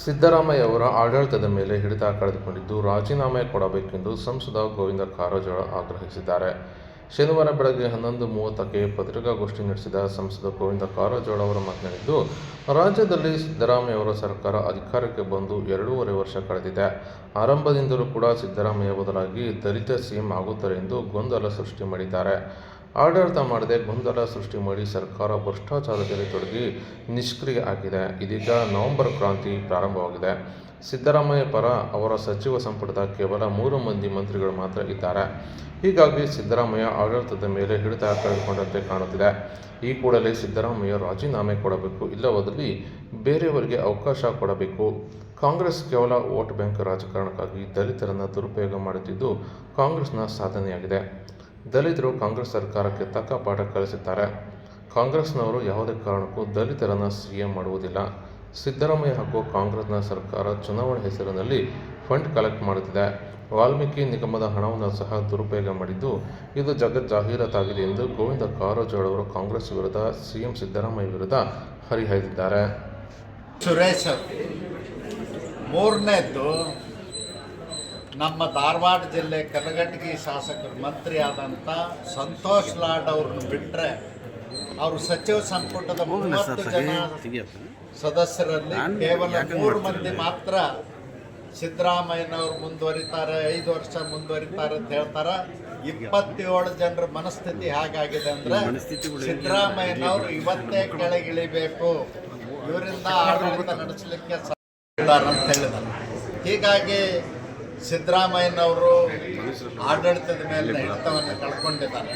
ಸಿದ್ದರಾಮಯ್ಯ ಆಡಳಿತದ ಮೇಲೆ ಹಿಡಿತ ಕಳೆದುಕೊಂಡಿದ್ದು ರಾಜೀನಾಮೆ ಕೊಡಬೇಕೆಂದು ಸಂಸದ ಗೋವಿಂದ ಕಾರಜೋಳ ಆಗ್ರಹಿಸಿದ್ದಾರೆ. ಶನಿವಾರ ಬೆಳಗ್ಗೆ ಹನ್ನೊಂದು ಮೂವತ್ತಕ್ಕೆ ಪತ್ರಿಕಾಗೋಷ್ಠಿ ನಡೆಸಿದ ಸಂಸದ ಗೋವಿಂದ ಕಾರಜೋಳ ಅವರು ಮಾತನಾಡಿದ್ದು, ರಾಜ್ಯದಲ್ಲಿ ಸಿದ್ದರಾಮಯ್ಯ ಅವರ ಸರ್ಕಾರ ಅಧಿಕಾರಕ್ಕೆ ಬಂದು ಎರಡೂವರೆ ವರ್ಷ ಕಳೆದಿದೆ. ಆರಂಭದಿಂದಲೂ ಕೂಡ ಸಿದ್ದರಾಮಯ್ಯ ಬದಲಾಗಿ ದಲಿತ ಸಿಎಂ ಆಗುತ್ತಾರೆ ಎಂದು ಗೊಂದಲ ಸೃಷ್ಟಿ ಮಾಡಿದ್ದಾರೆ. ಆಡಳಿತ ಮಾಡದೆ ಗೊಂದಲ ಸೃಷ್ಟಿ ಮಾಡಿ ಸರ್ಕಾರ ಭ್ರಷ್ಟಾಚಾರದಲ್ಲಿ ತೊಡಗಿ ನಿಷ್ಕ್ರಿಯ ಆಗಿದೆ. ಇದೀಗ ನವೆಂಬರ್ ಕ್ರಾಂತಿ ಪ್ರಾರಂಭವಾಗಿದೆ. ಸಿದ್ದರಾಮಯ್ಯ ಪರ ಅವರ ಸಚಿವ ಸಂಪುಟದ ಕೇವಲ ಮೂರು ಮಂದಿ ಮಂತ್ರಿಗಳು ಮಾತ್ರ ಇದ್ದಾರೆ. ಹೀಗಾಗಿ ಸಿದ್ದರಾಮಯ್ಯ ಆಡಳಿತದ ಮೇಲೆ ಹಿಡಿತ ಕಳೆದುಕೊಂಡಂತೆ ಕಾಣುತ್ತಿದೆ. ಈ ಕೂಡಲೇ ಸಿದ್ದರಾಮಯ್ಯ ರಾಜೀನಾಮೆ ಕೊಡಬೇಕು, ಇಲ್ಲವಾದಲ್ಲಿ ಬೇರೆಯವರಿಗೆ ಅವಕಾಶ ಕೊಡಬೇಕು. ಕಾಂಗ್ರೆಸ್ ಕೇವಲ ವೋಟ್ ಬ್ಯಾಂಕ್ ರಾಜಕಾರಣಕ್ಕಾಗಿ ದಲಿತರನ್ನು ದುರುಪಯೋಗ ಮಾಡುತ್ತಿದ್ದು ಕಾಂಗ್ರೆಸ್ನ ಸಾಧನೆಯಾಗಿದೆ. ದಲಿತರು ಕಾಂಗ್ರೆಸ್ ಸರ್ಕಾರಕ್ಕೆ ತಕ್ಕ ಪಾಠ ಕಲಿಸುತ್ತಾರೆ. ಕಾಂಗ್ರೆಸ್ನವರು ಯಾವುದೇ ಕಾರಣಕ್ಕೂ ದಲಿತರನ್ನು ಸಿಎಂ ಮಾಡುವುದಿಲ್ಲ. ಸಿದ್ದರಾಮಯ್ಯ ಹಾಗೂ ಕಾಂಗ್ರೆಸ್ನ ಸರ್ಕಾರ ಚುನಾವಣೆ ಹೆಸರಿನಲ್ಲಿ ಫಂಡ್ ಕಲೆಕ್ಟ್ ಮಾಡುತ್ತಿದೆ. ವಾಲ್ಮೀಕಿ ನಿಗಮದ ಹಣವನ್ನು ಸಹ ದುರುಪಯೋಗ ಮಾಡಿದ್ದು, ಇದು ಜಗತ್ ಜಾಹೀರಾತಾಗಿದೆ ಎಂದು ಗೋವಿಂದ ಕಾರಜೋಳ ಅವರು ಕಾಂಗ್ರೆಸ್ ವಿರುದ್ಧ ಸಿಎಂ ಸಿದ್ದರಾಮಯ್ಯ ವಿರುದ್ಧ ಹರಿಹಾಯ್ದಿದ್ದಾರೆ. ಸುರೇಶ್ ಮೂರನೇದ್ದು ನಮ್ಮ ಧಾರವಾಡ ಜಿಲ್ಲೆ ಕಲಘಟಗಿ ಶಾಸಕರು ಮಂತ್ರಿ ಆದಂಥ ಸಂತೋಷ್ ಲಾಡ್ ಅವ್ರನ್ನ ಬಿಟ್ಟರೆ ಅವರು ಸಚಿವ ಸಂಪುಟದ ಮೂವತ್ತು ಜನ ಸದಸ್ಯರಲ್ಲಿ ಕೇವಲ ಮೂರು ಮಂದಿ ಮಾತ್ರ ಸಿದ್ದರಾಮಯ್ಯನವ್ರು ಮುಂದುವರಿತಾರೆ ಐದು ವರ್ಷ ಮುಂದುವರಿತಾರೆ ಅಂತ ಹೇಳ್ತಾರೆ. ಇಪ್ಪತ್ತೇಳು ಜನರ ಮನಸ್ಥಿತಿ ಹೇಗಾಗಿದೆ ಅಂದ್ರೆ ಸಿದ್ದರಾಮಯ್ಯನವರು ಇವತ್ತೇ ಕೆಳಗಿಳಿಬೇಕು. ಇವರಿಂದ ಆಡಳಿತ ನಡೆಸಲಿಕ್ಕೆ ಸಾಧ್ಯ ಅಂತ ಹೇಳಿದ್ದಾರೆ ಹೀಗಾಗಿ ಸಿದ್ದರಾಮಯ್ಯನವರು ಆಡಳಿತದ ಮೇಲೆ ಹಿಡಿತವನ್ನು ಕಳ್ಕೊಂಡಿದ್ದಾರೆ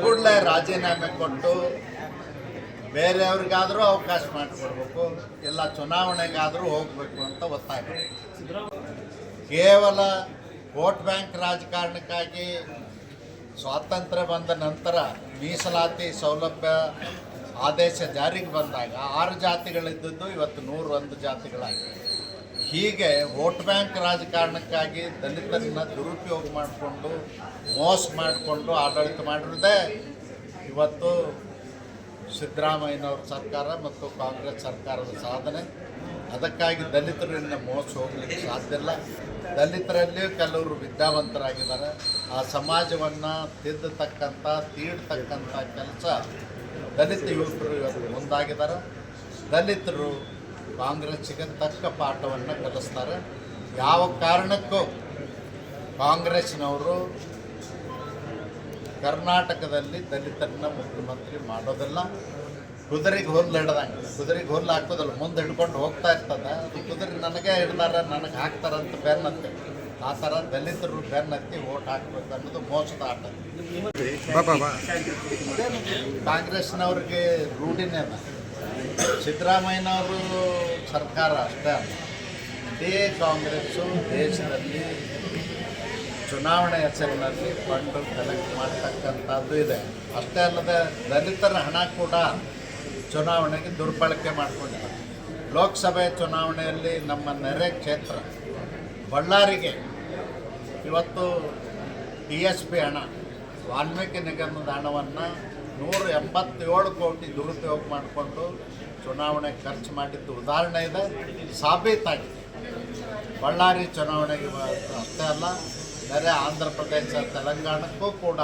ಕೂಡಲೇ ರಾಜೀನಾಮೆ ಕೊಟ್ಟು ಬೇರೆಯವ್ರಿಗಾದರೂ ಅವಕಾಶ ಮಾಡಿಕೊಡ್ಬೇಕು ಎಲ್ಲ ಚುನಾವಣೆಗಾದರೂ ಹೋಗಬೇಕು ಅಂತ ಒತ್ತಾಯ. ಕೇವಲ ವೋಟ್ ಬ್ಯಾಂಕ್ ರಾಜಕಾರಣಕ್ಕಾಗಿ ಸ್ವಾತಂತ್ರ್ಯ ಬಂದ ನಂತರ ಮೀಸಲಾತಿ ಸೌಲಭ್ಯ ಆದೇಶ ಜಾರಿಗೆ ಬಂದಾಗ ಆರು ಜಾತಿಗಳಿದ್ದದ್ದು ಇವತ್ತು ನೂರ ಒಂದು ಜಾತಿಗಳಾಗಿವೆ ಹೀಗೆ ವೋಟ್ ಬ್ಯಾಂಕ್ ರಾಜಕಾರಣಕ್ಕಾಗಿ ದಲಿತರನ್ನ ದುರುಪಯೋಗ ಮಾಡಿಕೊಂಡು, ಮೋಸ ಮಾಡಿಕೊಂಡು ಆಡಳಿತ ಮಾಡಿರೋದೇ ಇವತ್ತು ಸಿದ್ದರಾಮಯ್ಯನವ್ರ ಸರ್ಕಾರ ಮತ್ತು ಕಾಂಗ್ರೆಸ್ ಸರ್ಕಾರದ ಸಾಧನೆ. ಅದಕ್ಕಾಗಿ ದಲಿತರನ್ನ ಮೋಸ ಹೋಗ್ಲಿಕ್ಕೆ ಸಾಧ್ಯ ಇಲ್ಲ. ದಲಿತರಲ್ಲಿ ಕೆಲವರು ವಿದ್ಯಾವಂತರಾಗಿದ್ದಾರೆ. ಆ ಸಮಾಜವನ್ನು ತಿದ್ದತಕ್ಕಂಥ, ತೀಡ್ತಕ್ಕಂಥ ಕೆಲಸ ದಲಿತ ಯುವಕರು ಇವತ್ತು ಮುಂದಾಗಿದ್ದಾರೆ. ದಲಿತರು ಕಾಂಗ್ರೆಸ್ಸಿಗೆ ತಕ್ಕ ಪಾಠವನ್ನು ಕಲಿಸ್ತಾರೆ. ಯಾವ ಕಾರಣಕ್ಕೂ ಕಾಂಗ್ರೆಸ್ನವರು ಕರ್ನಾಟಕದಲ್ಲಿ ದಲಿತರನ್ನ ಮುಖ್ಯಮಂತ್ರಿ ಮಾಡೋದಿಲ್ಲ. ಕುದುರೆಗೆ ಹುಲ್ಲು ಹಿಡ್ದಂಗೆ ಕುದುರೆಗೆ ಹುಲ್ಲು ಹಾಕೋದಲ್ಲ ಮುಂದೆ ಹಿಡ್ಕೊಂಡು ಹೋಗ್ತಾ ಇರ್ತದೆ. ಅದು ಕುದುರೆ ನನಗೆ ಹಿಡ್ದಾರ ನನಗೆ ಹಾಕ್ತಾರಂತ ಬೆನ್ನತ್ತೆ ಆ ಥರ ದಲಿತರು ಬೆನ್ನತ್ತಿ ಓಟ್ ಹಾಕ್ಬೇಕು ಅನ್ನೋದು ಮೋಸದ ಆಟ. ಕಾಂಗ್ರೆಸ್ನವ್ರಿಗೆ ರೂಢಿನೇ ಅದ ಸಿದ್ದರಾಮಯ್ಯನವರು ಸರ್ಕಾರ ಅಷ್ಟೇ ಅಲ್ಲ ಇಡೀ ಕಾಂಗ್ರೆಸ್ಸು ದೇಶದಲ್ಲಿ ಚುನಾವಣೆ ಹೆಸರಿನಲ್ಲಿ ಫಂಡ್ ಕಲೆಕ್ಟ್ ಮಾಡ್ತಕ್ಕಂಥದ್ದು ಇದೆ. ಅಷ್ಟೇ ಅಲ್ಲದೆ ದಲಿತರ ಹಣ ಕೂಡ ಚುನಾವಣೆಗೆ ದುರ್ಬಳಕೆ ಮಾಡಿಕೊಂಡಿದ್ದಾರೆ ಲೋಕಸಭೆ ಚುನಾವಣೆಯಲ್ಲಿ ನಮ್ಮ ನೆರೆ ಕ್ಷೇತ್ರ, ಬಳ್ಳಾರಿಗೆ ಇವತ್ತು ಟಿ ಎಸ್ ಪಿ ಹಣ, ವಾಲ್ಮೀಕಿ ನಿಗಮದ ಹಣವನ್ನು ನೂರ ಎಂಬತ್ತೇಳು ಕೋಟಿ ದುರುಪಯೋಗ ಮಾಡಿಕೊಂಡು ಚುನಾವಣೆ ಖರ್ಚು ಮಾಡಿದ್ದು ಉದಾಹರಣೆ ಇದೆ. ಸಾಬೀತಾಗಿದೆ. ಬಳ್ಳಾರಿ ಚುನಾವಣೆಗೆ ಅಷ್ಟೇ ಅಲ್ಲ ಬೇರೆ ಆಂಧ್ರ ಪ್ರದೇಶ, ತೆಲಂಗಾಣಕ್ಕೂ ಕೂಡ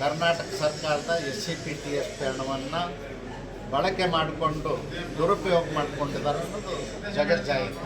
ಕರ್ನಾಟಕ ಸರ್ಕಾರದ S C P T S ಹಣವನ್ನು ಬಳಕೆ ಮಾಡಿಕೊಂಡು ದುರುಪಯೋಗ ಮಾಡಿಕೊಂಡಿದ್ದಾರೆ ಅನ್ನೋದು ಜಗಜ್ಜಾಹೀರು